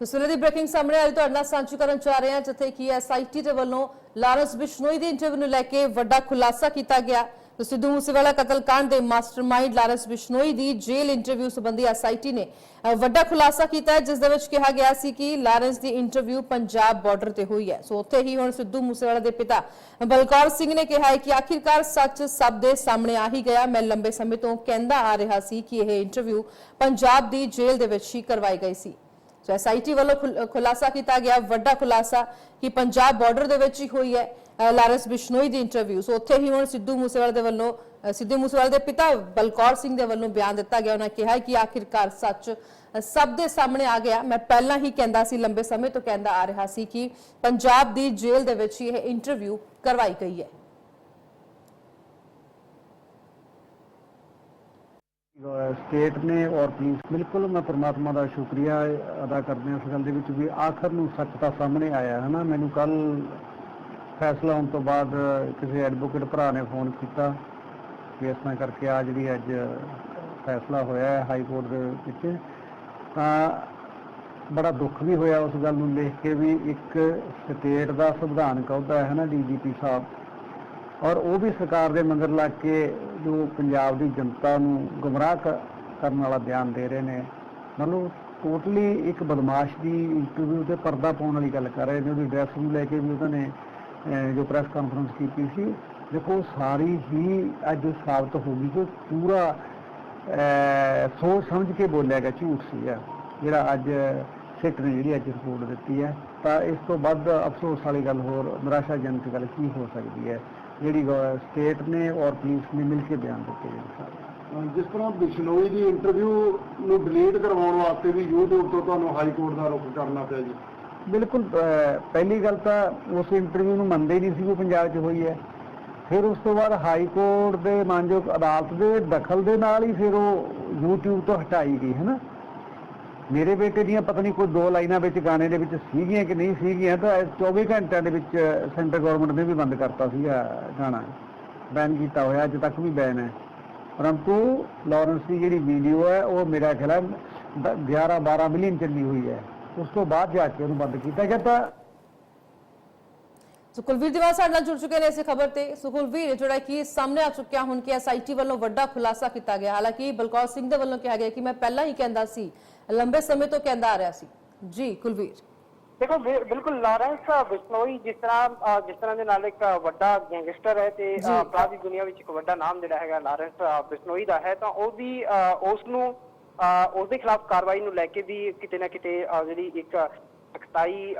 ਤਸਵੀਰਾਂ ਦੀ ਬ੍ਰੇਕਿੰਗ ਸਾਹਮਣੇ ਆਈ ਤੁਹਾਡੇ ਨਾਲ ਸਾਂਝੀ ਕਰਨ ਜਾ ਰਹੇ ਹਾਂ, ਜਿੱਥੇ ਕਿ ਐਸਆਈਟੀ ਦੇ ਵੱਲੋਂ ਲਾਰੈਂਸ ਬਿਸ਼ਨੋਈ ਦੀ ਇੰਟਰਵਿਊ ਨੂੰ ਲੈ ਕੇ ਵੱਡਾ ਖੁਲਾਸਾ ਕੀਤਾ ਗਿਆ। ਸਿੱਧੂ ਮੂਸੇਵਾਲਾ ਕਤਲकांड ਦੇ ਮਾਸਟਰਮਾਈਂਡ ਲਾਰੈਂਸ ਬਿਸ਼ਨੋਈ ਦੀ ਜੇਲ੍ਹ ਇੰਟਰਵਿਊ ਸੰਬੰਧੀ ਐਸਆਈਟੀ ਨੇ ਵੱਡਾ ਖੁਲਾਸਾ ਕੀਤਾ ਹੈ, ਜਿਸ ਦੇ ਵਿੱਚ ਕਿਹਾ ਗਿਆ ਸੀ ਕਿ ਲਾਰੈਂਸ ਦੀ ਇੰਟਰਵਿਊ ਪੰਜਾਬ ਬਾਰਡਰ ਤੇ ਹੋਈ ਹੈ। ਸੋ ਉੱਥੇ ਹੀ ਹੁਣ ਸਿੱਧੂ ਮੂਸੇਵਾਲਾ ਦੇ ਪਿਤਾ ਬਲਕੌਰ ਸਿੰਘ ਨੇ ਕਿਹਾ ਹੈ ਕਿ ਆਖਿਰਕਾਰ ਸੱਚ ਸਭ ਦੇ ਸਾਹਮਣੇ ਆ ਹੀ ਗਿਆ। ਮੈਂ ਲੰਬੇ ਸਮੇਂ ਤੋਂ ਕਹਿੰਦਾ ਆ ਰਿਹਾ ਸੀ ਕਿ ਇਹ ਇੰਟਰਵਿਊ ਪੰਜਾਬ ਦੀ ਜੇਲ੍ਹ ਦੇ ਵਿੱਚ ਹੀ ਕਰਵਾਈ ਗਈ ਸੀ। ਸੋ ਐਸਆਈਟੀ ਵੱਲੋਂ ਖੁਲ- ਖੁਲਾਸਾ ਕੀਤਾ ਗਿਆ, ਵੱਡਾ ਖੁਲਾਸਾ ਕਿ ਪੰਜਾਬ ਬਾਰਡਰ ਦੇ ਵਿੱਚ ਹੀ ਹੋਈ ਹੈ ਲਾਰੈਂਸ ਬਿਸ਼ਨੋਈ ਦੀ ਇੰਟਰਵਿਊ ਸੋ ਉੱਥੇ ਹੀ ਹੁਣ ਸਿੱਧੂ ਮੂਸੇਵਾਲੇ ਦੇ ਵੱਲੋਂ ਸਿੱਧੂ ਮੂਸੇਵਾਲੇ ਦੇ ਪਿਤਾ ਬਲਕੌਰ ਸਿੰਘ ਦੇ ਵੱਲੋਂ ਬਿਆਨ ਦਿੱਤਾ ਗਿਆ। ਉਹਨਾਂ ਕਿਹਾ ਕਿ ਆਖਿਰਕਾਰ ਸੱਚ ਸਭ ਦੇ ਸਾਹਮਣੇ ਆ ਗਿਆ। ਮੈਂ ਪਹਿਲਾਂ ਹੀ ਕਹਿੰਦਾ ਸੀ, ਲੰਬੇ ਸਮੇਂ ਤੋਂ ਕਹਿੰਦਾ ਆ ਰਿਹਾ ਸੀ ਕਿ ਪੰਜਾਬ ਦੀ ਜੇਲ੍ਹ ਦੇ ਵਿੱਚ ਹੀ ਇਹ ਇੰਟਰਵਿਊ ਕਰਵਾਈ ਗਈ ਹੈ। ਸਟੇਟ ਨੇ ਔਰ ਪੁਲਿਸ, ਬਿਲਕੁਲ ਮੈਂ ਪਰਮਾਤਮਾ ਦਾ ਸ਼ੁਕਰੀਆ ਅਦਾ ਕਰਦੇ ਹਾਂ ਇਸ ਗੱਲ ਦੇ ਵਿੱਚ ਵੀ ਆਖਰ ਨੂੰ ਸੱਚ ਤਾਂ ਸਾਹਮਣੇ ਆਇਆ ਹੈ ਨਾ। ਮੈਨੂੰ ਕੱਲ ਫੈਸਲਾ ਹੋਣ ਤੋਂ ਬਾਅਦ ਕਿਸੇ ਐਡਵੋਕੇਟ ਭਰਾ ਨੇ ਫੋਨ ਕੀਤਾ ਕਿ ਇਸ ਤਰ੍ਹਾਂ ਕਰਕੇ ਆ ਜਿਹੜੀ ਅੱਜ ਫੈਸਲਾ ਹੋਇਆ ਹੈ ਹਾਈ ਕੋਰਟ ਦੇ ਵਿੱਚ। ਤਾਂ ਬੜਾ ਦੁੱਖ ਵੀ ਹੋਇਆ ਉਸ ਗੱਲ ਨੂੰ ਦੇਖ ਕੇ ਵੀ ਇੱਕ ਸਟੇਟ ਦਾ ਸੰਵਿਧਾਨਕ ਅਹੁਦਾ ਹੈ ਨਾ ਡੀਜੀਪੀ ਸਾਹਿਬ। ਔਰ ਉਹ ਵੀ ਸਰਕਾਰ ਦੇ ਮੰਗਰ ਲੱਗ ਕੇ ਜੋ ਪੰਜਾਬ ਦੀ ਜਨਤਾ ਨੂੰ ਗੁੰਮਰਾਹ ਕ- ਕਰਨ ਵਾਲਾ ਬਿਆਨ ਦੇ ਰਹੇ ਨੇ। ਮਤਲਬ ਟੋਟਲੀ ਇੱਕ ਬਦਮਾਸ਼ ਦੀ ਇੰਟਰਵਿਊ ਤੇ ਪਰਦਾ ਪਾਉਣ ਵਾਲੀ ਗੱਲ ਕਰ ਰਹੇ ਨੇ। ਉਹਦੀ ਡਰੈਸ ਨੂੰ ਲੈ ਕੇ ਵੀ ਉਹਨਾਂ ਨੇ ਜੋ ਪ੍ਰੈਸ ਕਾਨਫਰੰਸ ਕੀਤੀ ਸੀ। ਦੇਖੋ, ਸਾਰੀ ਹੀ ਅੱਜ ਸਾਬਤ ਹੋ ਗਈ ਕਿ ਪੂਰਾ ਸੋਚ ਸਮਝ ਕੇ ਬੋਲਿਆ ਗਿਆ, ਝੂਠ ਸੀਗਾ ਜਿਹੜਾ ਅੱਜ ਸਿੱਟ ਨੇ ਜਿਹੜੀ ਅੱਜ ਰਿਪੋਰਟ ਦਿੱਤੀ ਹੈ। ਤਾਂ ਇਸ ਤੋਂ ਵੱਧ ਅਫਸੋਸ ਵਾਲੀ ਗੱਲ ਹੋਰ, ਨਿਰਾਸ਼ਾਜਨਕ ਗੱਲ ਕੀ ਹੋ ਸਕਦੀ ਹੈ? ਜਿਹੜੀ ਸਟੇਟ ਨੇ ਔਰ ਪੁਲਿਸ ਨੇ ਮਿਲ ਕੇ ਬਿਆਨ ਦਿੱਤੇ ਨੇ ਸਾਰੇ। ਜਿਸ ਤਰ੍ਹਾਂ ਬਿਸ਼ਨੋਈ ਦੀ ਇੰਟਰਵਿਊ ਨੂੰ ਡਿਲੀਟ ਕਰਵਾਉਣ ਵਾਸਤੇ ਵੀ YouTube ਤੋਂ ਤੁਹਾਨੂੰ ਹਾਈ ਕੋਰਟ ਦਾ ਰੁਖ ਕਰਨਾ ਪਿਆ ਜੀ। ਬਿਲਕੁਲ ਪਹਿਲੀ ਗੱਲ ਤਾਂ ਉਸ ਇੰਟਰਵਿਊ ਨੂੰ ਮੰਨਦੇ ਨਹੀਂ ਸੀ ਉਹ ਪੰਜਾਬ 'ਚ ਹੋਈ ਹੈ। ਫਿਰ ਉਸ ਤੋਂ ਬਾਅਦ ਹਾਈ ਕੋਰਟ ਦੇ ਮਾਨਯੋਗ ਅਦਾਲਤ ਦੇ ਦਖਲ ਦੇ ਨਾਲ ਹੀ ਫਿਰ ਉਹ YouTube ਤੋਂ ਹਟਾਈ ਗਈ, ਹੈ ਨਾ? ਮੇਰੇ ਬੇਟੇ ਦੀਆਂ ਪਤਾ ਨਹੀਂ ਕੋਈ ਦੋ ਲਾਈਨਾਂ ਵਿੱਚ ਗਾਣੇ ਦੇ ਵਿੱਚ ਸੀਗੀਆਂ ਕਿ ਨਹੀਂ ਸੀਗੀਆਂ, ਤਾਂ ਇਹ 24 ਘੰਟਿਆਂ ਦੇ ਵਿੱਚ ਸੈਂਟਰ ਗਵਰਨਮੈਂਟ ਨੇ ਵੀ ਬੰਦ ਕਰਤਾ ਸੀਗਾ ਗਾਣਾ। ਬੈਨ ਕੀਤਾ ਹੋਇਆ, ਅੱਜ ਤੱਕ ਵੀ ਬੈਨ ਹੈ। ਪਰੰਤੂ ਲਾਰੈਂਸ ਦੀ ਜਿਹੜੀ ਵੀਡੀਓ ਹੈ, ਉਹ ਮੇਰਾ ਖਿਆਲ ਹੈ 11 12 ਮਿਲੀਅਨ ਚੱਲੀ ਹੋਈ ਹੈ। ਉਸ ਤੋਂ ਬਾਅਦ ਜਾ ਕੇ ਉਹਨੂੰ ਬੰਦ ਕੀਤਾ ਗਿਆ ਤਾਂ ਸੋ ਕੁਲਵੀਰ ਦੀਵਾਨ ਸਾਡੇ ਨਾਲ ਜੁੜ ਚੁੱਕੇ ਨੇ ਇਸ ਖਬਰ ਤੇ। ਸੋ ਕੁਲਵੀਰ ਜਿਹੜਾ ਕਿ ਸਾਹਮਣੇ ਆ ਚੁੱਕਿਆ, ਹੁਣ ਕਿ ਐਸਆਈਟੀ ਵੱਲੋਂ ਵੱਡਾ ਖੁਲਾਸਾ ਕੀਤਾ ਗਿਆ। ਹਾਲਾਂਕਿ ਬਲਕੌਰ ਸਿੰਘ ਦੇ ਵੱਲੋਂ ਕਿਹਾ ਗਿਆ ਕਿ ਮੈਂ ਪਹਿਲਾਂ ਹੀ ਕਹਿੰਦਾ ਸੀ, ਲੰਬੇ ਸਮੇਂ ਤੋਂ ਕਹਿੰਦਾ ਆ ਰਿਹਾ ਸੀ। ਜੀ, ਕੁਲਵੀਰ। ਦੇਖੋ ਬਿਲਕੁਲ ਲਾਰੈਂਸ ਬਿਸ਼ਨੋਈ ਜਿਸ ਤਰ੍ਹਾਂ ਜਿਸ ਤਰ੍ਹਾਂ ਦੇ ਨਾਲ ਇੱਕ ਵੱਡਾ ਗੈਂਗਸਟਰ ਹੈ ਤੇ ਅਪਰਾਧ ਦੀ ਦੁਨੀਆ ਵਿੱਚ ਇੱਕ ਵੱਡਾ ਨਾਮ ਜਿਹੜਾ ਹੈਗਾ ਲਾਰੈਂਸ ਬਿਸ਼ਨੋਈ ਦਾ ਹੈ ਤਾਂ ਉਹਦੀ ਉਸ ਨੂੰ ਉਸ ਦੇ ਖਿਲਾਫ ਕਾਰਵਾਈ ਨੂੰ ਲੈ ਕੇ ਵੀ ਕਿਤੇ ਨਾ ਕਿਤੇ ਜਿਹੜੀ ਇੱਕ ਸਖਤਾਈ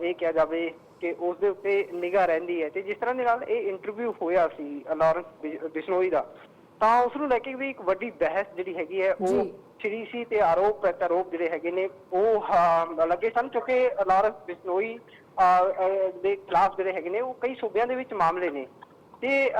ਇਹ ਕਿਹਾ ਜਾਵੇ ਕਿ ਉਸ ਦੇ ਉੱਤੇ ਨਿਗਾਹ ਰਹਿੰਦੀ ਹੈ। ਤੇ ਜਿਸ ਤਰ੍ਹਾਂ ਦੇ ਨਾਲ ਇਹ ਇੰਟਰਵਿਊ ਹੋਇਆ ਸੀ ਲਾਰੈਂਸ ਬਿਸ਼ਨੋਈ ਦਾ ਤਾਂ ਉਸ ਨੂੰ ਲੈ ਕੇ ਵੀ ਇੱਕ ਵੱਡੀ ਬਹਿਸ ਜਿਹੜੀ ਹੈਗੀ ਹੈ ਉਹ ਜੀ। ਸੀ ਤੇ ਆਰੋਪ ਪ੍ਰਤੀਆਰੋਪ ਜਿਹੜੇ ਹੈਗੇ ਨੇ, ਉਹ ਲੱਗੇ ਸਨ ਕਿਉਂਕਿ ਲਾਰੈਂਸ ਬਿਸ਼ਨੋਈ ਦੇ ਖਿਲਾਫ ਜਿਹੜੇ ਹੈਗੇ ਨੇ, ਉਹ ਕਈ ਸੂਬਿਆਂ ਦੇ ਵਿੱਚ ਮਾਮਲੇ ਨੇ ਤੇ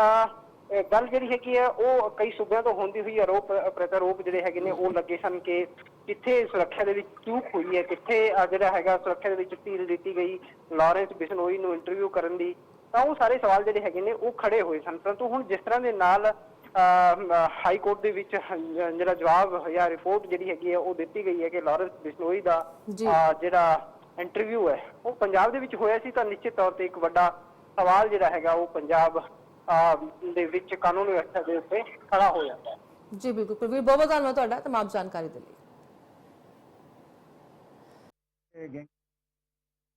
ਗੱਲ ਜਿਹੜੀ ਹੈਗੀ ਹੈ ਉਹ ਕਈ ਸੂਬਿਆਂ ਤੋਂ ਹੁੰਦੀ ਹੋਈ ਆਰੋਪ, ਪ੍ਰਤੀਆਰੋਪ ਜਿਹੜੇ ਹੈਗੇ ਨੇ, ਉਹ ਲੱਗੇ ਸਨ ਕਿ ਕਿੱਥੇ ਸੁਰੱਖਿਆ ਦੇ ਵਿੱਚ ਚੂਕ ਹੋਈ ਹੈ, ਕਿੱਥੇ ਜਿਹੜਾ ਹੈਗਾ ਸੁਰੱਖਿਆ ਦੇ ਵਿੱਚ ਢੀਲ ਦਿੱਤੀ ਗਈ ਲਾਰੈਂਸ ਬਿਸ਼ਨੋਈ ਨੂੰ ਇੰਟਰਵਿਊ ਕਰਨ ਦੀ ਤਾਂ ਉਹ ਸਾਰੇ ਸਵਾਲ ਜਿਹੜੇ ਹੈਗੇ ਨੇ, ਉਹ ਖੜੇ ਹੋਏ ਸਨ ਪਰੰਤੂ ਹੁਣ ਜਿਸ ਤਰ੍ਹਾਂ ਦੇ ਨਾਲ ਹਾਈ ਕੋਰਟ ਦੇ ਵਿੱਚ ਜਿਹੜਾ ਜਵਾਬ ਜਾਂ ਰਿਪੋਰਟ ਜਿਹੜੀ ਹੈਗੀ ਹੈ ਉਹ ਦਿੱਤੀ ਗਈ ਹੈ ਕਿ ਲਾਰੈਂਸ ਬਿਸ਼ਨੋਈ ਦਾ ਜਿਹੜਾ ਇੰਟਰਵਿਊ ਹੈ ਉਹ ਪੰਜਾਬ ਦੇ ਵਿੱਚ ਹੋਇਆ ਸੀ ਤਾਂ ਨਿਸ਼ਚਿਤ ਤੌਰ ਤੇ ਇੱਕ ਵੱਡਾ ਸਵਾਲ ਜਿਹੜਾ ਹੈਗਾ ਉਹ ਪੰਜਾਬ ਦੇ ਵਿੱਚ ਕਾਨੂੰਨ ਵਿਵਸਥਾ ਦੇ ਉੱਤੇ ਖੜਾ ਹੋ ਜਾਂਦਾ ਹੈ। ਜੀ ਬਿਲਕੁਲ। ਕੁਲਵੀਰ ਬਹੁਤ ਬਹੁਤ ਧੰਨਵਾਦ ਤੁਹਾਡਾ ਤਮਾਮ ਜਾਣਕਾਰੀ ਦੇ ਲਈ।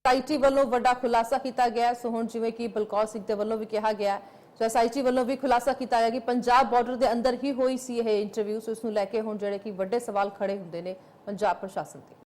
ਐਸਆਈਟੀ ਵੱਲੋਂ ਵੱਡਾ ਖੁਲਾਸਾ ਕੀਤਾ ਗਿਆ। ਸੋ ਹੁਣ ਜਿਵੇਂ ਕਿ ਬਲਕੌਰ ਸਿੰਘ ਦੇ ਵੱਲੋਂ ਵੀ ਕਿਹਾ ਗਿਆ ਹੈ, ਸੋ ਐਸਆਈਟੀ ਵੱਲੋਂ ਵੀ ਖੁਲਾਸਾ ਕੀਤਾ ਗਿਆ ਕਿ ਪੰਜਾਬ ਬਾਰਡਰ ਦੇ ਅੰਦਰ ਹੀ ਹੋਈ ਸੀ ਇਹ ਇੰਟਰਵਿਊ, ਸੋ ਇਸ ਨੂੰ ਲੈ ਕੇ ਹੁਣ ਜਿਹੜੇ ਕਿ ਵੱਡੇ ਸਵਾਲ ਖੜੇ ਹੁੰਦੇ ਨੇ ਪੰਜਾਬ ਪ੍ਰਸ਼ਾਸਨ ਤੇ।